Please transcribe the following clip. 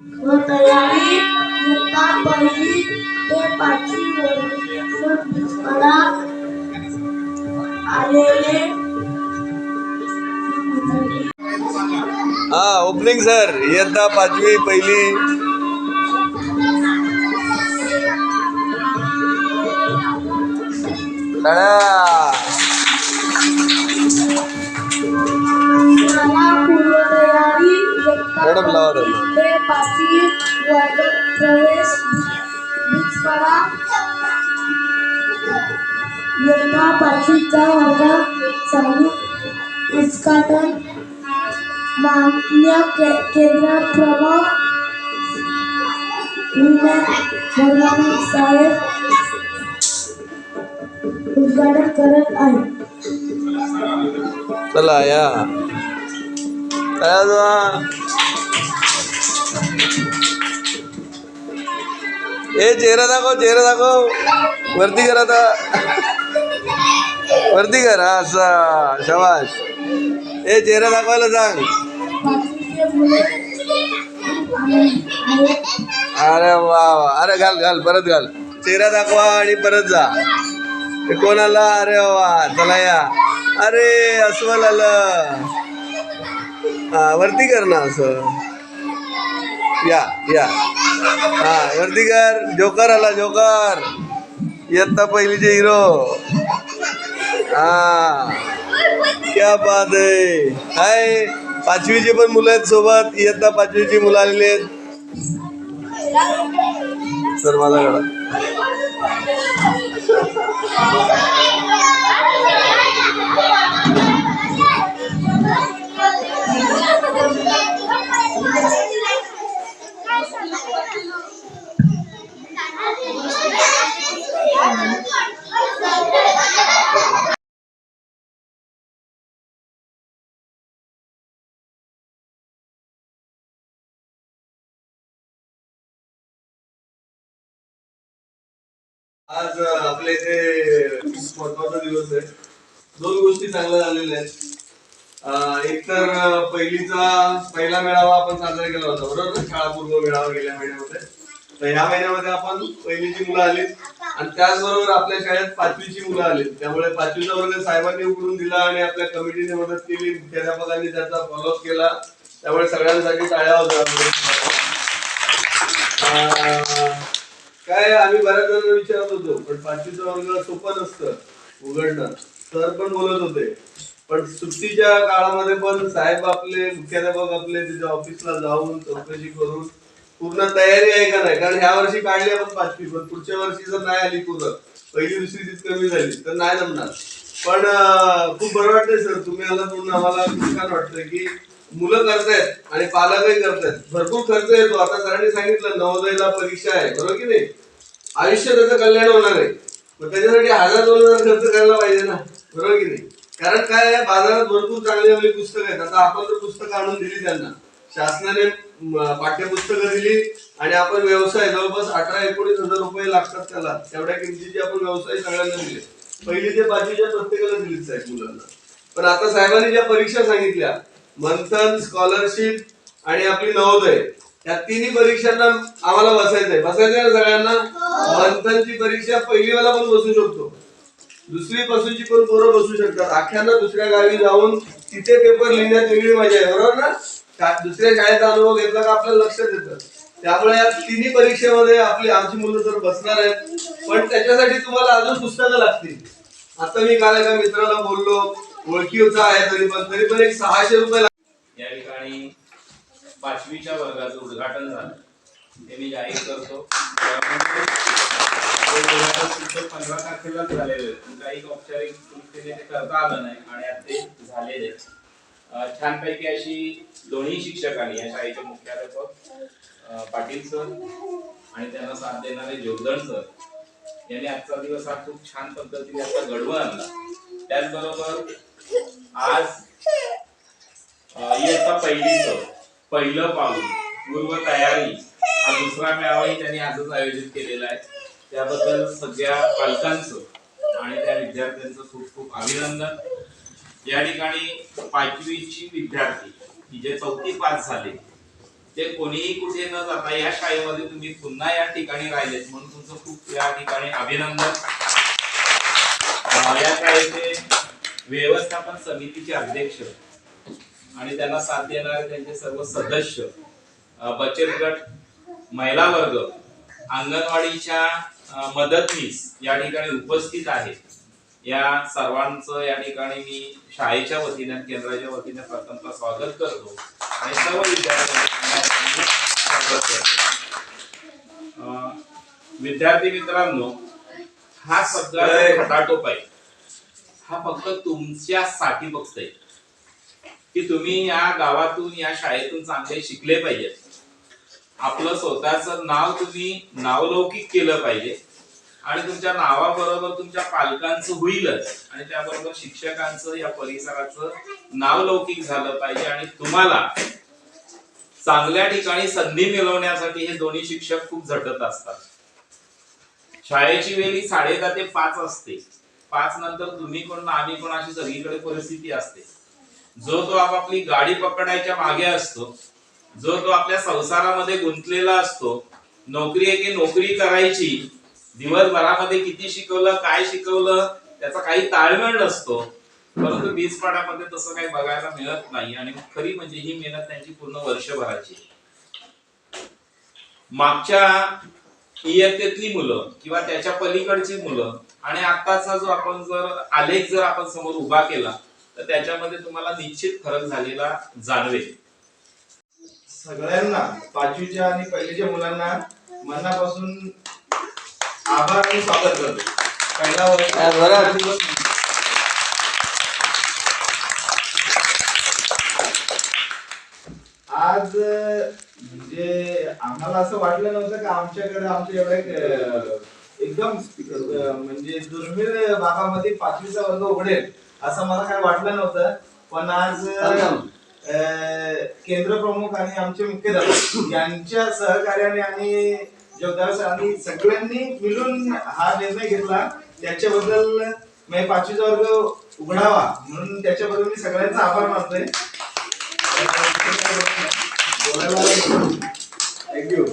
व तयारी इयत्ता पहिली ते पाचवी वर्गाला आलेले. हा ओपनिंग सर इयत्ता पाचवी पहिली. टाळ्या. मॅडम लावा पाचवी वर्ग प्रवेश पाचवीचा वर्ग चालू उद्घाटन मान्य के केंद्र प्रमुख विनायक भगवान साहेब उद्घाटन करत आहे चला या हे ए चेहरा दाखव चेहरा दाखव. वरती कर आता. वरती कर असा शवास ए चेहरा दाखवायला सांग. अरे वा वा. अरे घाल घाल परत घाल. चेहरा दाखवा आणि परत जा. कोणाला? अरे वा चला या. अरे अस्वल आलं. हा वरती कर ना असं. या या. हा वरती कर जोकर आला जोकर. इयत्ता पहिलीचे हिरो हा. क्या बात आहे. हाय पाचवीचे पण मुलं आहेत सोबत. इयत्ता पाचवीची मुलं आलेली आहेत. सर माझा गडा आज आपल्या इथे महत्त्वाचा दिवस आहे. दोन गोष्टी चांगल्या झालेल्या आहेत. एक तर पहिलीचा पहिला मेळावा आपण साजरा केला होता बरोबर? शाळापूर्व मेळावा गेल्या महिन्यामध्ये. तर ह्या महिन्यामध्ये आपण पहिलीची मुलं आली. आणि त्याचबरोबर आपल्या शाळेत पाचवीची मुलं आली. त्यामुळे पाचवीचा वर्ग साहेबांनी उघडून दिला आणि आपल्या कमिटीने मदत केली. मुख्याध्यापकांनी त्याचा फॉलोअप केला. त्यामुळे सगळ्यांसाठी टाळ्या होत्या काय आम्ही बऱ्याच जणांना विचारत होतो पण पाचवीचा वर्ग सोपं नसतं उघडणं. सर पण बोलत होते. पण सुट्टीच्या काळामध्ये पण साहेब आपले मुख्याध्यापक आपले तिच्या ऑफिसला जाऊन चौकशी करून पूर्ण तयारी आहे का नाही? कारण ह्या वर्षी काढली आपण पाचवी पण पुढच्या वर्षी जर नाही आली पूर्ण पहिली दुसरी तीच कमी झाली तर नाही जमणार. पण खूप बरं वाटतंय सर. तुम्ही आला म्हणून आम्हाला छान वाटतंय की मुलं करतायत आणि पालकही करतायत. भरपूर खर्च येतो. आता सरांनी सांगितलं नवोदयला परीक्षा आहे. बरोबर की नाही? आयुष्य त्याचं कल्याण होणार आहे. मग त्याच्यासाठी हजार दोन हजार खर्च करायला पाहिजे ना. बरोबर की नाही? कारण काय आहे? बाजारात भरपूर चांगली चांगली पुस्तकं आहेत. आता आपण तर पुस्तकं आणून दिली त्यांना. शासनाने पाठ्यपुस्तकं दिली आणि आपण व्यवसाय जवळपास अठरा एकोणीस हजार रुपये लागतात त्याला. तेवढ्या किमतीचे आपण व्यवसाय सगळ्यांना दिले. पहिली ते पाचवीच्या प्रत्येकाला दिलीच आहे मुलांना. पण आता साहेबांनी ज्या परीक्षा सांगितल्या मंथन स्कॉलरशिप आणि आपली नवोदय. या तिन्ही परीक्षांना आम्हाला बसायचंय. बसायचंय ना सगळ्यांना? मंथनची परीक्षा पहिलीवाला पण बसू शकतो. दुसरी पासूनची पण पोरं बसू शकतात. अख्यानं दुसऱ्या गावी जाऊन तिथे पेपर लिहिण्यात वेगळी मजा आहे बरोबर ना? दुसऱ्या शाळेचा अनुभव घेतला का आपल्याला लक्षात येतं. त्यामुळे या तिन्ही परीक्षेमध्ये आपली आमची मुलं तर बसणार आहेत. पण त्याच्यासाठी तुम्हाला अजून पुस्तकं लागतील. आता मी काल एका मित्राला बोललो ओळखीचा आहे तरी पण तरी पण एक सहाशे रुपये या ठिकाणी पाचवीच्या वर्गाचं उद्घाटन झालं. ते मी जाहीर करतो. पंधरा तारखेलाच झालेलं काही औपचारिक दृष्टीने ते करता आलं नाही आणि आता ते झालेले छानपैकी अशी दोन्ही शिक्षकांनी या शाळेचे मुख्याध्यापक पाटील सर आणि त्यांना साथ देणारे जोगदण सर यांनी आजचा दिवस हा खूप छान पद्धतीने असा घडवून आणला. त्याचबरोबर आज इयत्ता पहिलीच पहिलं पाऊल पूर्व तयारी हा दुसरा मेळावाही त्यांनी आजच आयोजित केलेला आहे. त्याबद्दल सगळ्या पालकांचं आणि त्या विद्यार्थ्यांचं खूप खूप अभिनंदन. या ठिकाणी पाचवीची विद्यार्थी की जे चौथी पास झाले ते कोणीही कुठे न जाता या शाळेमध्ये तुम्ही पुन्हा या ठिकाणी राहिलेत म्हणून तुमचं खूप या ठिकाणी अभिनंदन. या शाळेचे व्यवस्थापन समितीचे अध्यक्ष आणि त्यांना साथ देणारे त्यांचे सर्व सदस्य बचत गट महिला वर्ग अंगणवाडीच्या मदतनीस या ठिकाणी उपस्थित आहेत. या सर्वांचं या ठिकाणी मी शाळेच्या वतीने केंद्राच्या वतीने प्रथमतः स्वागत करतो. आणि सर्व विद्यार्थ्यांना विद्यार्थी मित्रांनो हा सगळा खटाटोप आहे हा फक्त तुमच्यासाठी फक्त आहे की तुम्ही या गावातून या शाळेतून चांगले शिकले पाहिजेत आपलं स्वतःच नाव तुम्ही नावलौकिक केलं पाहिजे. आणि तुमच्या नावाबरोबर तुमच्या पालकांचं होईलच. आणि त्याबरोबर शिक्षकांचं या परिसराचं नावलौकिक झालं पाहिजे. आणि तुम्हाला चांगल्या ठिकाणी संधी मिळवण्यासाठी हे दोन्ही शिक्षक खूप झटत असतात. शाळेची वेळी साडेदहा साडे दहा ते पाच असते. पाच नंतर तुम्ही कोण ना आम्ही कोण अशी सगळीकडे परिस्थिती असते. जो तो आपापली गाडी पकडायच्या मागे असतो जो तो आपल्या संसारामध्ये गुंतलेला असतो नोकरी आहे की नोकरी करायची दिवसभरामध्ये किती शिकवलं काय शिकवलं त्याचा काही ताळमेळ नसतो. परंतु बीजपाड्यामध्ये तसं काही बघायला मिळत नाही आणि खरी म्हणजे ही मेहनत त्यांची पूर्ण वर्षभराची मागच्या इयत्तेतली मुलं किंवा त्याच्या पलीकडची मुलं आणि आताचा जो आपण जर आलेख जर आपण समोर उभा केला तर त्याच्यामध्ये तुम्हाला निश्चित फरक झालेला जाणवेल. सगळ्यांना पाचवीच्या आणि पहिलीच्या मुलांना मनापासून आभार आणि स्वागत करतो. पहिला वर्ष आज म्हणजे आम्हाला असं वाटलं नव्हतं का आमच्याकडे आमच्या एवढ्या एकदम म्हणजे दुर्मिळ भागामध्ये पाचवीचा वर्ग उघडेल असं मला काय वाटलं नव्हतं. पण आज केंद्र प्रमुख आणि आमचे मुख्याध्यापक यांच्या सहकार्याने आणि जगदाळ सरांनी सगळ्यांनी मिळून हा निर्णय घेतला. त्याच्याबद्दल मी पाचवीचा वर्ग उघडावा म्हणून त्याच्याबद्दल मी सगळ्यांचा आभार मानतोय. थँक्यू